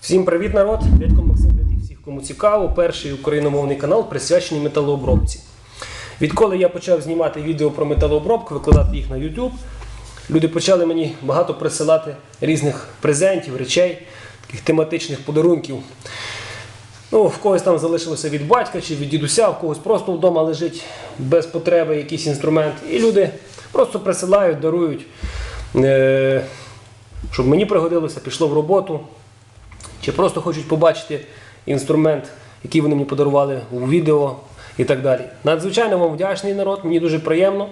Всім привіт, народ! Дядько Максим для тих всіх, кому цікаво, перший україномовний канал присвячений металообробці. Відколи я почав знімати відео про металообробку, викладати їх на YouTube, люди почали мені багато присилати різних презентів, речей, таких тематичних подарунків. Ну, в когось там залишилося від батька чи від дідуся, в когось просто вдома лежить без потреби якийсь інструмент. І люди просто присилають, дарують, е- щоб мені пригодилося, пішло в роботу. Чи просто хочуть побачити інструмент, який вони мені подарували у відео і так далі. Надзвичайно вам вдячний народ, мені дуже приємно.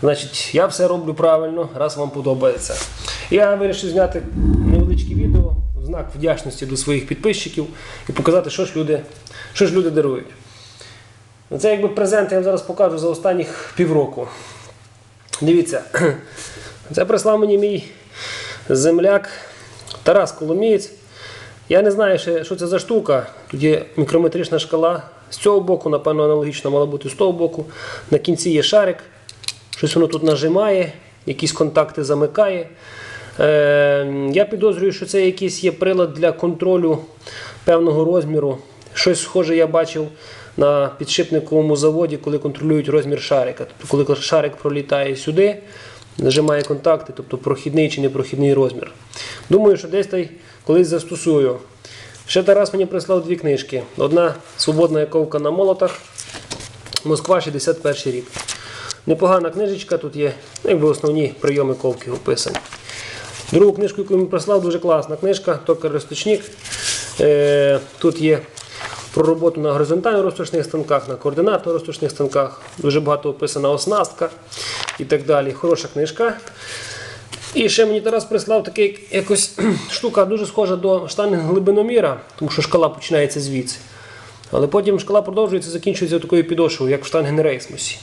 Значить, я все роблю правильно, раз вам подобається. Я вирішив зняти невеличке відео в знак вдячності до своїх підписчиків і показати, що ж люди, що ж люди дарують. Це якби презент, я вам зараз покажу за останніх півроку. Дивіться, це прислав мені мій земляк Тарас Коломієць. Я не знаю, що це за штука. Є мікрометрична шкала. З цього боку, напевно, аналогічно мала бути з того боку. На кінці є шарик. Щось воно тут нажимає, якісь контакти замикає. Е, я підозрюю, що це якийсь є прилад для контролю певного розміру. Щось схоже я бачив на підшипниковому заводі, коли контролюють розмір шарика. Тобто, коли шарик пролітає сюди, нажимає контакти, тобто прохідний чи непрохідний розмір. Думаю, що десь та й колись застосую. Ще Тарас мені прислав дві книжки. Одна свободна ковка на молотах. Москва 61 рік. Непогана книжечка, тут є ну, якби основні прийоми ковки описані. Другу книжку, яку він прислав, дуже класна книжка, токар розточник. Е, тут є про роботу на горизонтально розточних станках, на координатно розточних станках. Дуже багато описана оснастка і так далі. Хороша книжка. І ще мені Тарас прислав такий якось штука дуже схожа до штанги глибиноміра, тому що шкала починається звідси. Але потім шкала продовжується, закінчується такою підошвою, як в штанги Рейсмусі.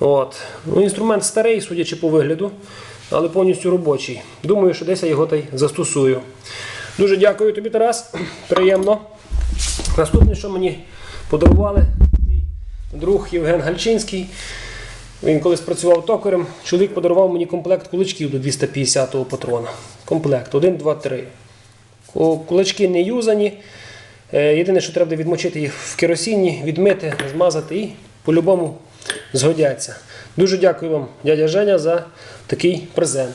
От. Ну, інструмент старий, судячи по вигляду, але повністю робочий. Думаю, що десь я його та й застосую. Дуже дякую тобі, Тарас. Приємно. Наступне, що мені подарували, мій друг Євген Гальчинський. Він колись працював токарем. Чоловік подарував мені комплект кулачків до 250-го патрона. Комплект 1, 2, 3. Кулачки не юзані. Е, Єдине, що треба відмочити їх в керосині, відмити, змазати і по-любому згодяться. Дуже дякую вам, дядя Женя, за такий презент.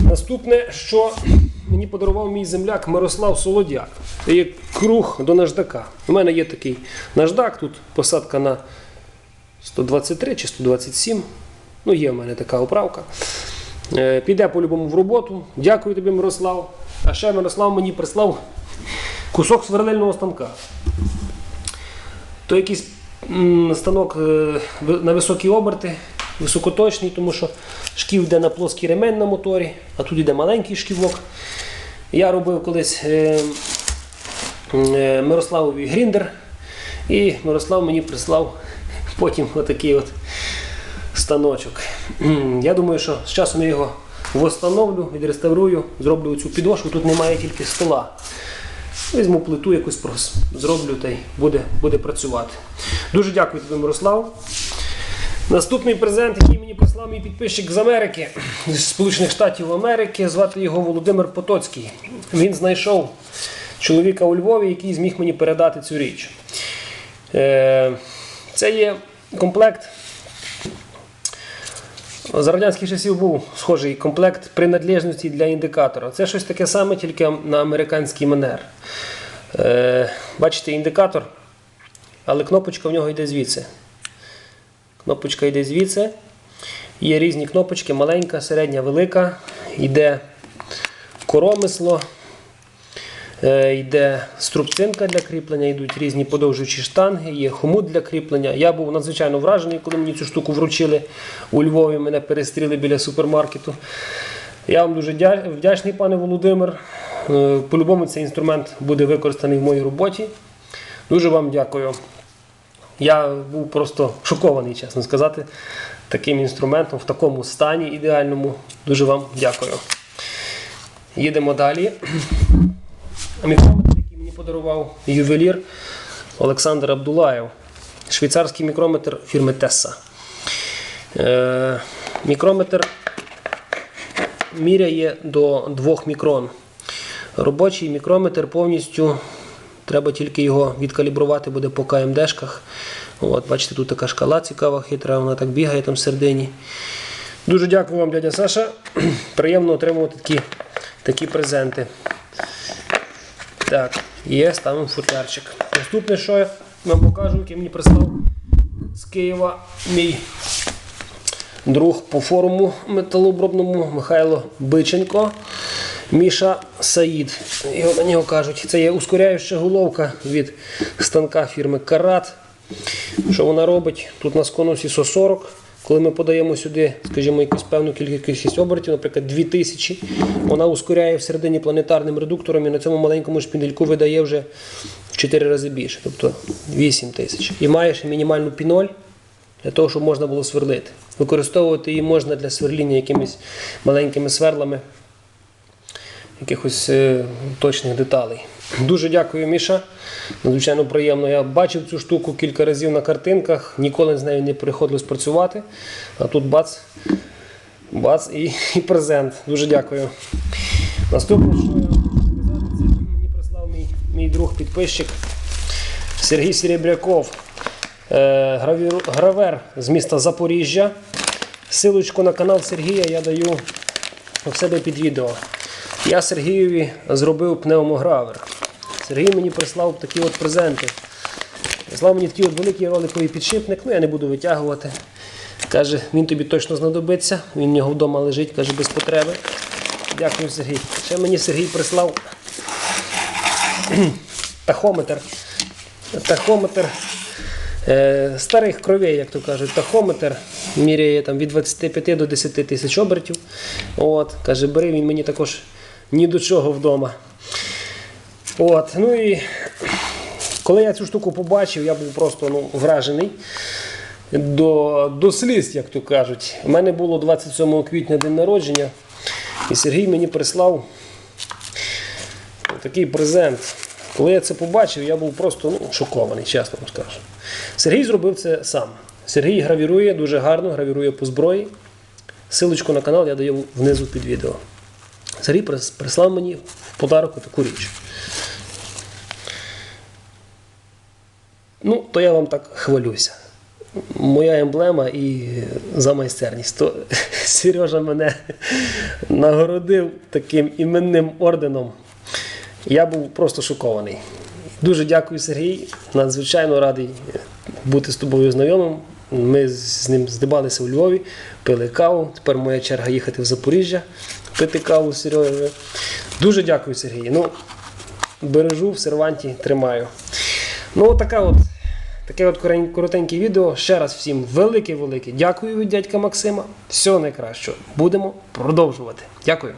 Наступне, що мені подарував мій земляк Мирослав Солодяк. Це є круг до наждака. У мене є такий наждак, тут посадка на 123 чи 127. Ну, є в мене така оправка. Е, Піде по-любому в роботу. Дякую тобі, Мирослав. А ще Мирослав мені прислав кусок сверлильного станка. То якийсь станок е, на високі оберти, високоточний, тому що шків йде на плоский ремень на моторі, а тут йде маленький шківок. Я робив колись е, Мирославові гріндер, і Мирослав мені прислав потім отакий от станочок. Я думаю, що з часом я його восстановлю, відреставрую, зроблю цю підошву. Тут немає тільки стола. Візьму плиту якусь зроблю та й буде, буде працювати. Дуже дякую тобі, Мирослав. Наступний презент, який мені прислав мій підписчик з Америки, з Сполучених Штатів Америки, звати його Володимир Потоцький. Він знайшов чоловіка у Львові, який зміг мені передати цю річ. Е, Це є комплект. За радянських часів був схожий комплект принадлежності для індикатора. Це щось таке саме, тільки на американський манер. Е, бачите, індикатор, але кнопочка в нього йде звідси. Кнопочка йде звідси. Є різні кнопочки, маленька, середня, велика. Йде коромисло, йде струбцинка для кріплення, йдуть різні подовжуючі штанги, є хомут для кріплення. Я був надзвичайно вражений, коли мені цю штуку вручили у Львові, мене перестріли біля супермаркету. Я вам дуже вдячний, пане Володимир. Е, По-любому цей інструмент буде використаний в моїй роботі. Дуже вам дякую. Я був просто шокований, чесно сказати, таким інструментом в такому стані ідеальному. Дуже вам дякую. Їдемо далі. Мікрометр, який мені подарував ювелір Олександр Абдулаєв. Швейцарський мікрометр фірми Tesса. Е, мікрометр міряє до 2 мікрон. Робочий мікрометр повністю. Треба тільки його відкалібрувати буде по КМДшках. От, бачите, тут така шкала цікава, хитра, вона так бігає там всередині. Дуже дякую вам, дядя Саша. Приємно отримувати такі, такі презенти. Так, є, ставимо футлярчик. Наступне, що я вам покажу, який мені прислав з Києва мій друг по форуму металообробному Михайло Биченко. Міша Саїд. Його на нього кажуть. Це є ускоряюча головка від станка фірми Карат. Що вона робить? Тут на конусі 140. Коли ми подаємо сюди, скажімо, якусь певну кількість обертів, наприклад, 2000, вона ускоряє всередині планетарним редуктором і на цьому маленькому шпіндельку видає вже в 4 рази більше, тобто 8000. І маєш мінімальну піноль для того, щоб можна було сверлити. Використовувати її можна для сверління якимись маленькими сверлами якихось е, точних деталей. Дуже дякую, Міша. Надзвичайно приємно. Я бачив цю штуку кілька разів на картинках, ніколи з нею не приходилось працювати. А тут бац, бац і, і презент. Дуже дякую. Наступне, що я хочу сказати, це мені прислав мій, мій друг підписчик Сергій Серебряков. Е, гравір, гравер з міста Запоріжжя. Силочку на канал Сергія я даю в себе під відео. Я Сергієві зробив пневмогравер. Сергій мені прислав такі от презенти. Прислав мені такий от великий роликовий підшипник, ну я не буду витягувати. Каже, він тобі точно знадобиться. Він в нього вдома лежить, каже, без потреби. Дякую, Сергій. Ще мені Сергій прислав тахометр. Тахометр е, старих кровей, як то кажуть, тахометр міряє там від 25 до 10 тисяч обертів. От, каже, бери він мені також ні до чого вдома. От, ну і коли я цю штуку побачив, я був просто ну, вражений до, до сліз, як то кажуть. У мене було 27 квітня день народження, і Сергій мені прислав такий презент. Коли я це побачив, я був просто ну, шокований, чесно вам скажу. Сергій зробив це сам. Сергій гравірує дуже гарно, гравірує по зброї. Силочку на канал я даю внизу під відео. Сергій прислав мені в подарок таку річ. Ну, то я вам так хвалюся. Моя емблема і за майстерність. То Сережа мене нагородив таким іменним орденом. Я був просто шокований. Дуже дякую, Сергій. Надзвичайно радий бути з тобою знайомим. Ми з ним здибалися у Львові, пили каву. Тепер моя черга їхати в Запоріжжя, пити каву з Сережею. Дуже дякую, Сергій. Ну, бережу в серванті, тримаю. Ну, така от, таке от коротеньке відео. Ще раз всім велике-велике дякую від дядька Максима. Всього найкращого. Будемо продовжувати. Дякую.